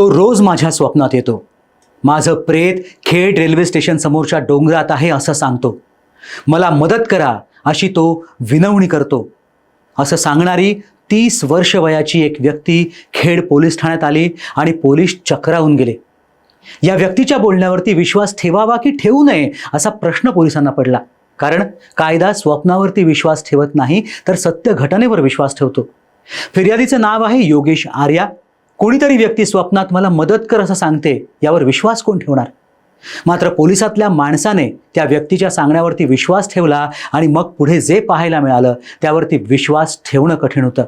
तो रोज माझ्या स्वप्नात येतो. माझं प्रेत खेड रेल्वे स्टेशन समोरच्या डोंगरात आहे असं सांगतो. मला मदत करा अशी तो विनवणी करतो. असं सांगणारी तीस वर्ष वयाची एक व्यक्ती खेड पोलीस ठाण्यात आली आणि पोलीस चक्रावून गेले. या व्यक्तीच्या बोलण्यावरती विश्वास ठेवावा की ठेवू नये असा प्रश्न पोलिसांना पडला. कारण कायदा स्वप्नावरती विश्वास ठेवत नाही तर सत्य घटनेवर विश्वास ठेवतो. फिर्यादीचं नाव आहे योगेश आर्या. कोणीतरी व्यक्ती स्वप्नात मला मदत कर असं सांगते यावर विश्वास कोण ठेवणार? मात्र पोलिसातल्या माणसाने त्या व्यक्तीच्या सांगण्यावरती विश्वास ठेवला आणि मग पुढे जे पाहायला मिळालं त्यावरती विश्वास ठेवणं कठीण होतं.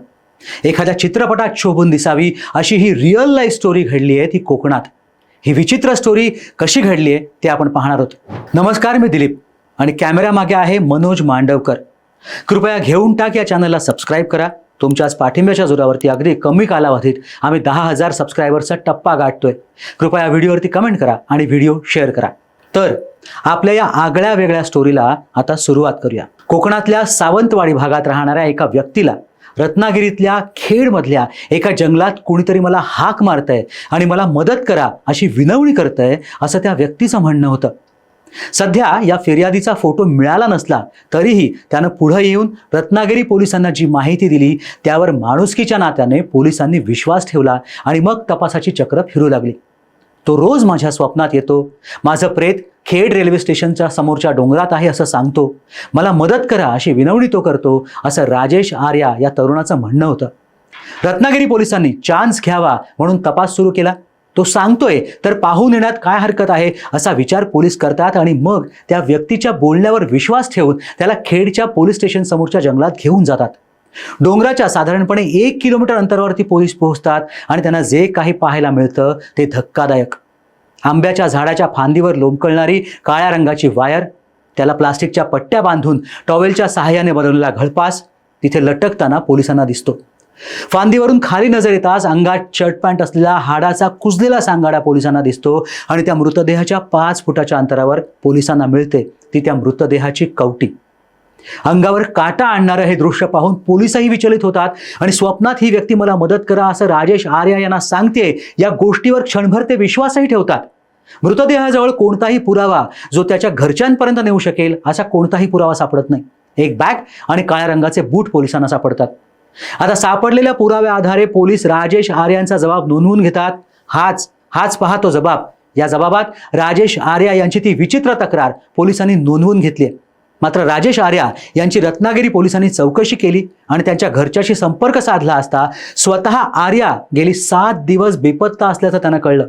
एखाद्या चित्रपटात शोभून दिसावी अशी ही रिअल लाईफ स्टोरी घडली आहे ती कोकणात. ही विचित्र स्टोरी कशी घडली आहे ते आपण पाहणार आहोत. नमस्कार मी दिलीप आणि कॅमेऱ्यामागे आहे मनोज मांडवकर. कृपया घेऊन टाक या चॅनलला सबस्क्राईब करा. तुमच्याच पाठिंब्याच्या जोरावरती अगदी कमी कालावधीत आम्ही दहा हजार सबस्क्रायबरचा टप्पा गाठतोय. कृपया व्हिडिओवरती कमेंट करा आणि व्हिडिओ शेअर करा. तर आपल्या या आगळ्या वेगळ्या स्टोरीला आता सुरुवात करूया. कोकणातल्या सावंतवाडी भागात राहणाऱ्या एका व्यक्तीला रत्नागिरीतल्या खेडमधल्या एका जंगलात कोणीतरी मला हाक मारतंय आणि मला मदत करा अशी विनवणी करतंय असं त्या व्यक्तीचं म्हणणं होतं. सध्या या फिर्यादीचा फोटो मिळाला नसला तरीही त्यानं पुढं येऊन रत्नागिरी पोलिसांना जी माहिती दिली त्यावर माणुसकीच्या नात्याने पोलिसांनी विश्वास ठेवला आणि मग तपासाची चक्र फिरू लागली. तो रोज माझ्या स्वप्नात येतो. माझं प्रेत खेड रेल्वे स्टेशनच्या समोरच्या डोंगरात आहे असं सांगतो. मला मदत करा अशी विनवणी तो करतो असं राजेश आर्या या तरुणाचं म्हणणं होतं. रत्नागिरी पोलिसांनी चान्स घ्यावा म्हणून तपास सुरू केला. तो सांगतोय तर पाहून येण्यात काय हरकत आहे? असा विचार पोलीस करतात आणि मग त्या व्यक्तीच्या बोलण्यावर विश्वास ठेवून त्याला खेडच्या पोलीस स्टेशन समोरच्या जंगलात घेऊन जातात. डोंगराच्या साधारणपणे एक किलोमीटर अंतरावरती पोलीस पोहोचतात आणि त्यांना जे काही पाहायला मिळतं ते धक्कादायक. आंब्याच्या झाडाच्या फांदीवर लोंबकळणारी काळ्या रंगाची वायर त्याला प्लास्टिकच्या पट्ट्या बांधून टॉवेलच्या सहाय्याने बनवलेला घळपास तिथे लटकताना पोलिसांना दिसतो. फांदीवरून खाली नजर येताच अंगात शर्ट पॅन्ट असलेला हाडाचा कुजलेला सांगाडा पोलिसांना दिसतो आणि त्या मृतदेहाच्या पाच फुटाच्या अंतरावर पोलिसांना मिळते. ती त्या मृतदेहाची कवटी. अंगावर काटा आणणारं हे दृश्य पाहून पोलिसही विचलित होतात आणि स्वप्नात ही व्यक्ती मला मदत करा असं राजेश आर्या यांना सांगते या गोष्टीवर क्षणभर ते विश्वासही ठेवतात. मृतदेहाजवळ कोणताही पुरावा जो त्याच्या घरच्यांपर्यंत नेऊ शकेल असा कोणताही पुरावा सापडत नाही. एक बॅग आणि काळ्या रंगाचे बूट पोलिसांना सापडतात. आता सापडलेल्या पुराव्या आधारे पोलीस राजेश आर्यांचा जबाब नोंदवून घेतात. हाच हाच पाहतो जबाब. या जबाबात राजेश आर्या यांची ती विचित्र तक्रार पोलिसांनी नोंदवून घेतली मात्र राजेश आर्या यांची रत्नागिरी पोलिसांनी चौकशी केली आणि त्यांच्या घरच्याशी संपर्क साधला असता स्वतः आर्या गेली सात दिवस बेपत्ता असल्याचं त्यांना कळलं.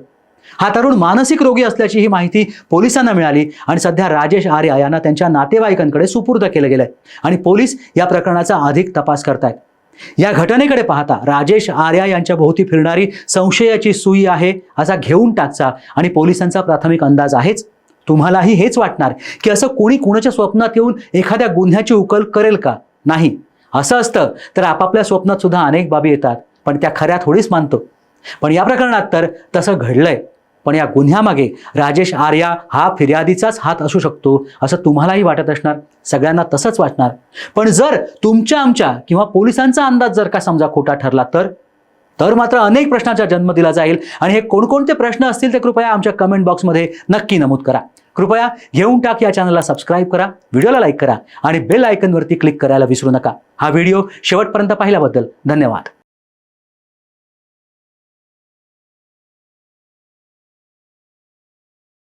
हा तरुण मानसिक रोगी असल्याची ही माहिती पोलिसांना मिळाली आणि सध्या राजेश आर्या यांना त्यांच्या नातेवाईकांकडे सुपूर्द केलं गेलंय आणि पोलीस या प्रकरणाचा अधिक तपास करतायत. या घटनेकडे पाहता राजेश आर्या यांच्या भोवती फिरणारी संशयाची सुई आहे असा घेऊन टाकचा आणि पोलिसांचा प्राथमिक अंदाज आहेच. तुम्हालाही हेच वाटणार की असं कोणी कुणाच्या स्वप्नात येऊन एखाद्या गुन्ह्याची उकल करेल का? नाही. असं असतं तर आपापल्या स्वप्नात सुद्धा अनेक बाबी येतात पण त्या खऱ्या थोडीच मानतो. पण या प्रकरणात तर तसं घडलंय. पण या गुन्ह्यामागे राजेश आर्या हा फिर्यादीचाच हात असू शकतो असं तुम्हालाही वाटत असणार. सगळ्यांना तसंच वाटणार. पण जर तुमच्या आमच्या किंवा पोलिसांचा अंदाज जर का समजा खोटा ठरला तर? तर मात्र अनेक प्रश्नांचा जन्म दिला जाईल आणि हे कोणकोणते प्रश्न असतील ते कृपया आमच्या कमेंट बॉक्समध्ये नक्की नमूद करा. कृपया घेऊन टाक या चॅनलला सबस्क्राईब करा व्हिडिओला लाईक करा आणि बेल आयकनवरती क्लिक करायला विसरू नका. हा व्हिडिओ शेवटपर्यंत पाहिल्याबद्दल धन्यवाद.